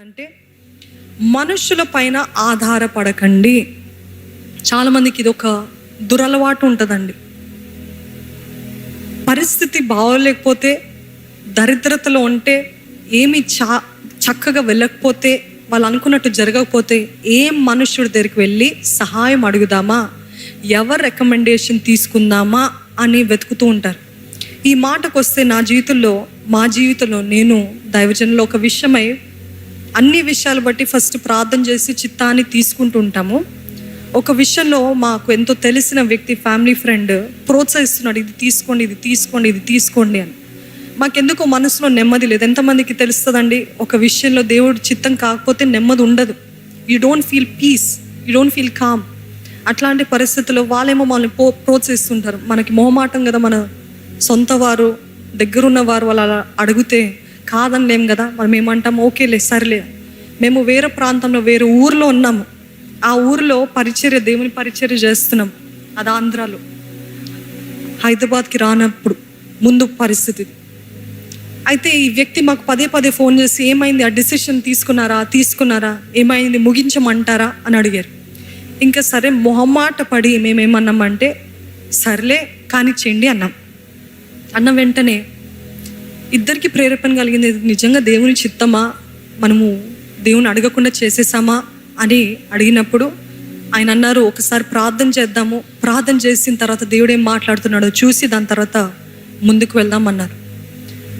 అంటే మనుషుల పైన ఆధారపడకండి. చాలామందికి ఇది ఒక దురలవాటు ఉంటుందండి. పరిస్థితి బాగోలేకపోతే దరిద్రతలో ఉంటే ఏమి చా చక్కగా వెళ్ళకపోతే వాళ్ళు అనుకున్నట్టు జరగకపోతే ఏం మనుషుడి దగ్గరికి వెళ్ళి సహాయం అడుగుదామా? ఎవరు రికమెండేషన్ తీసుకుందామా? అని వెతుకుతూ ఉంటారు. ఈ మాటకు వస్తే నా జీవితంలో మా జీవితంలో నేను దైవజనంలో ఒక విషయమై అన్ని విషయాలు బట్టి ఫస్ట్ ప్రార్థన చేసి చిత్తాన్ని తీసుకుంటూ ఉంటాము ఒక విషయంలో మాకు ఎంతో తెలిసిన వ్యక్తి ఫ్యామిలీ ఫ్రెండ్ ప్రోత్సహిస్తున్నాడు ఇది తీసుకోండి ఇది తీసుకోండి ఇది తీసుకోండి అని. మాకెందుకో మనసులో నెమ్మది లేదు. ఎంతమందికి తెలుస్తుందండి? ఒక విషయంలో దేవుడు చిత్తం కాకపోతే నెమ్మది ఉండదు. You don't feel peace you don't feel calm అట్లాంటి పరిస్థితుల్లో వాళ్ళేమో మనల్ని పో ప్రోత్సహిస్తుంటారు. మనకి మొహమాటం కదా మన సొంత వారు దగ్గరున్న వారు వాళ్ళు అలా అడిగితే కాదనిలేం కదా మనం ఏమంటాం? ఓకేలే సరేలే. మేము వేరే ప్రాంతంలో వేరే ఊర్లో ఉన్నాము. ఆ ఊరిలో పరిచర్య దేవుని పరిచర్య చేస్తున్నాం అది ఆంధ్రాలో. హైదరాబాద్కి రానప్పుడు ముందు పరిస్థితి. అయితే ఈ వ్యక్తి మాకు పదే పదే ఫోన్ చేసి ఏమైంది? ఆ డిసిషన్ తీసుకున్నారా? తీసుకున్నారా? ఏమైంది? ముగించమంటారా? అని అడిగారు. ఇంకా సరే మొహమాట పడి మేమేమన్నామంటే సర్లే కానిచ్చేయండి అన్నాం. అన్న వెంటనే ఇద్దరికి ప్రేరేపణ కలిగింది నిజంగా దేవుని చిత్తమా? మనము దేవుని అడగకుండా చేసేసామా? అని అడిగినప్పుడు ఆయన అన్నారు ఒకసారి ప్రార్థన చేద్దాము. ప్రార్థన చేసిన తర్వాత దేవుడు ఏం మాట్లాడుతున్నాడో చూసి దాని తర్వాత ముందుకు వెళ్దాం అన్నారు.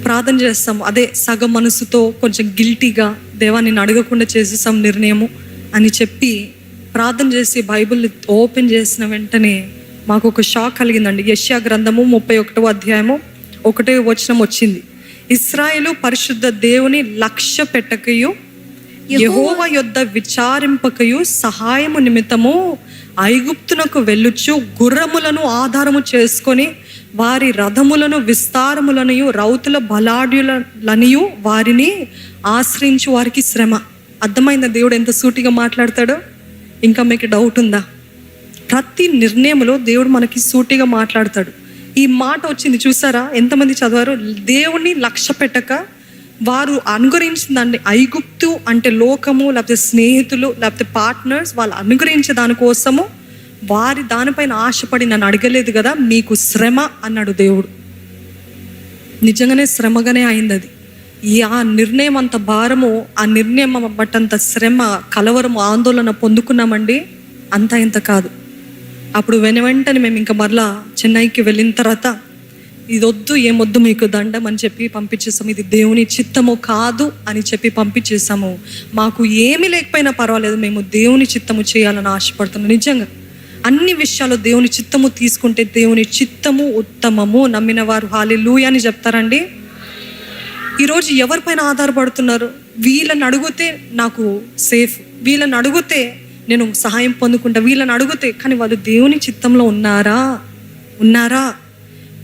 ప్రార్థన చేస్తాము. అదే సగం మనసుతో కొంచెం గిల్టీగా దేవా నేను అడగకుండా చేసేసాం నిర్ణయము అని చెప్పి ప్రార్థన చేసి బైబిల్ ఓపెన్ చేసిన వెంటనే మాకు ఒక షాక్ కలిగిందండి. యష్యా గ్రంథము ముప్పై ఒకటో అధ్యాయము ఒకటే వచనం వచ్చింది. ఇస్రాయేలు పరిశుద్ధ దేవుని లక్ష్య పెట్టకయు యహోవ యొద్ద విచారింపకయు సహాయము నిమిత్తము ఐగుప్తునకు వెళ్ళుచు గుర్రములను ఆధారము చేసుకొని వారి రథములను విస్తారములనియు రౌతుల బలాడ్యులనియు వారిని ఆశ్రయించు వారికి శ్రమ. అర్థమైందా? దేవుడు ఎంత సూటిగా మాట్లాడతాడో? ఇంకా మీకు డౌట్ ఉందా? ప్రతి నిర్ణయంలో దేవుడు మనకి సూటిగా మాట్లాడతాడు. ఈ మాట వచ్చింది చూసారా? ఎంతమంది చదివారు? దేవుణ్ణి లక్ష్య పెట్టక వారు అనుగ్రహించిందండి. ఐగుప్తు అంటే లోకము లేకపోతే స్నేహితులు లేకపోతే పార్ట్నర్స్ వాళ్ళు అనుగ్రహించే దానికోసము వారి దానిపైన ఆశపడి నన్ను అడగలేదు కదా మీకు శ్రమ అన్నాడు దేవుడు. నిజంగానే శ్రమగానే అయింది అది. ఈ ఆ నిర్ణయం అంత భారము ఆ నిర్ణయం బట్టంత శ్రమ కలవరము ఆందోళన పొందుకున్నామండి. అంత ఇంత కాదు. అప్పుడు వెన వెంటనే మేము ఇంకా మరలా చెన్నైకి వెళ్ళిన తర్వాత ఇది వద్దు ఏమొద్దు మీకు దండం అని చెప్పి పంపించేసాము. ఇది దేవుని చిత్తము కాదు అని చెప్పి పంపించేసాము. మాకు ఏమీ లేకపోయినా పర్వాలేదు మేము దేవుని చిత్తము చేయాలని ఆశపడుతున్నాం. నిజంగా అన్ని విషయాలు దేవుని చిత్తము తీసుకుంటే దేవుని చిత్తము ఉత్తమము నమ్మిన వారు హాలి అని చెప్తారండి. ఈరోజు ఎవరిపైన ఆధారపడుతున్నారు? వీళ్ళని అడిగితే నాకు సేఫ్. వీళ్ళని అడిగితే నేను సహాయం పొందుకుంటా. వీళ్ళని అడిగితే కానీ వాళ్ళు దేవుని చిత్తంలో ఉన్నారా? ఉన్నారా?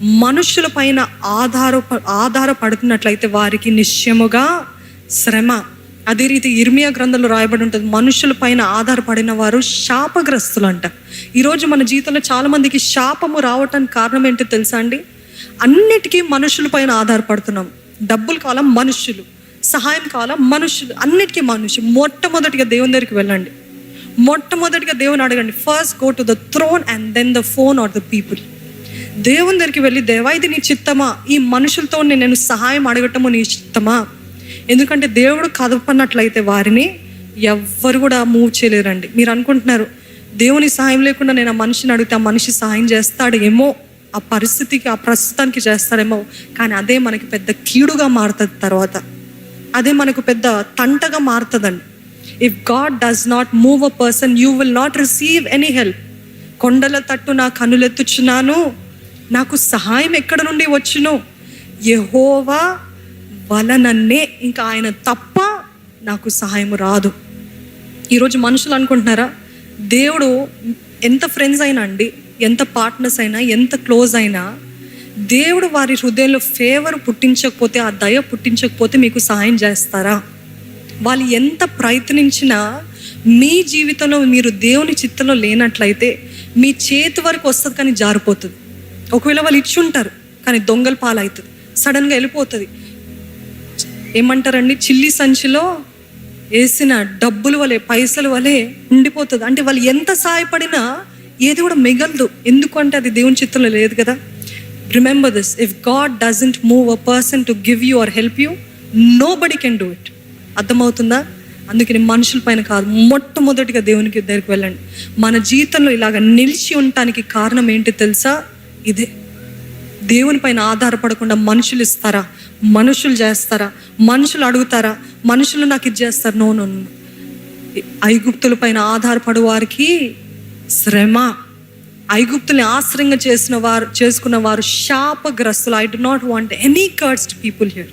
మనుషుల పైన ఆధార ఆధారపడుతున్నట్లయితే వారికి నిశ్చయముగా శ్రమ. అదే రీతి ఇర్మియా గ్రంథంలో రాయబడి ఉంటుంది మనుషుల పైన ఆధారపడిన వారు శాపగ్రస్తులు అంట ఈరోజు మన జీవితంలో చాలామందికి శాపము రావటానికి కారణం ఏంటో తెలుసా అండి? అన్నిటికీ మనుషుల పైన ఆధారపడుతున్నాం. డబ్బులు కావాలా మనుషులు సహాయం కావాలా మనుషులు అన్నిటికీ మనుషులు. మొట్టమొదటిగా దేవుని దగ్గరికి వెళ్ళండి. మొట్టమొదటిగా దేవుని అడగండి. First go to the throne and then the phone or the people దేవుని దగ్గరికి వెళ్ళి దేవా ఇది నీ చిత్తమా? ఈ మనుషులతో నేను సహాయం అడగటము నీ చిత్తమా? ఎందుకంటే దేవుడు కదపనట్లయితే వారిని ఎవ్వరు కూడా మూవ్ చేయలేరండి. మీరు అనుకుంటున్నారు దేవుని సహాయం లేకుండా నేను ఆ మనిషిని అడిగితే ఆ మనిషి సహాయం చేస్తాడు ఏమో ఆ పరిస్థితికి ఆ ప్రస్తుతానికి చేస్తాడేమో? కానీ అదే మనకి పెద్ద కీడుగా మారుతుంది తర్వాత. అదే మనకు పెద్ద తంటగా మారుతుందండి. If God does not move a person you will not receive any help కొండల తట్టు నా కనులెత్తుచున్నాను. నాకు సహాయం ఎక్కడ నుండి వచ్చును? యహోవా వలనన్నే. ఇంకా ఆయన తప్ప నాకు సహాయం రాదు. ఈరోజు మనుషులు అనుకుంటున్నారా? దేవుడు ఎంత ఫ్రెండ్స్ అయినా అండి ఎంత పార్ట్నర్స్ అయినా ఎంత క్లోజ్ అయినా దేవుడు వారి హృదయంలో ఫేవర్ పుట్టించకపోతే ఆ దయ పుట్టించకపోతే మీకు సహాయం చేస్తారా? వాళ్ళు ఎంత ప్రయత్నించినా మీ జీవితంలో మీరు దేవుని చిత్తంలో లేనట్లయితే మీ చేతి వరకు వస్తుంది కానీ జారిపోతుంది. ఒకవేళ వాళ్ళు ఇచ్చి ఉంటారు కానీ దొంగల పాలవుతుంది సడన్గా వెళ్ళిపోతుంది. ఏమంటారండి? చిల్లి సంచిలో వేసిన డబ్బులు వలె పైసలు వలె ఉండిపోతుంది. అంటే వాళ్ళు ఎంత సహాయపడినా ఏది కూడా మిగలదు. ఎందుకంటే అది దేవుని చిత్తంలో లేదు కదా? Remember this if God doesn't move a person to give you or help you nobody can do it అర్థమవుతుందా? అందుకని మనుషుల పైన కాదు మొట్టమొదటిగా దేవునికి దగ్గరికి వెళ్ళండి. మన జీవితంలో ఇలాగ నిలిచి ఉండటానికి కారణం ఏంటి తెలుసా? ఇదే. దేవుని పైన ఆధారపడకుండా మనుషులు ఇస్తారా? మనుషులు చేస్తారా? మనుషులు అడుగుతారా? మనుషులు నాకు ఇది చేస్తారు. నో నో ఐగుప్తుల పైన ఆధారపడు వారికి శ్రమ. ఐగుప్తుల్ని ఆశ్రయంగా చేసిన వారు చేసుకున్న వారు శాపగ్రస్తులు. I do not want any cursed people here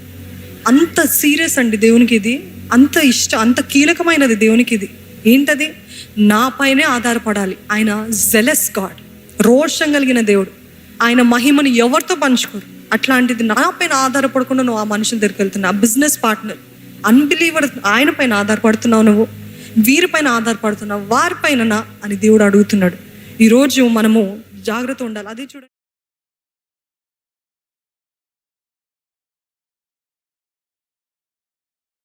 అంత సీరియస్ అండి దేవునికి ఇది అంత ఇష్టం అంత కీలకమైనది దేవునికి ఇది ఏంటది? నా పైనే ఆధారపడాలి. ఆయన జెలస్ గాడ్ రోషం కలిగిన దేవుడు. ఆయన మహిమను ఎవరితో పంచుకోరు? అట్లాంటిది నా పైన ఆధారపడకుండా నువ్వు ఆ మనుషుల దగ్గరికి వెళ్తున్నావు ఆ బిజినెస్ పార్ట్నర్ అన్బిలీవర్ ఆయన పైన ఆధారపడుతున్నావు నువ్వు. వీరిపైన ఆధారపడుతున్నావు. వారిపైన అని దేవుడు అడుగుతున్నాడు. ఈరోజు మనము జాగ్రత్త ఉండాలి. అదే చూడండి.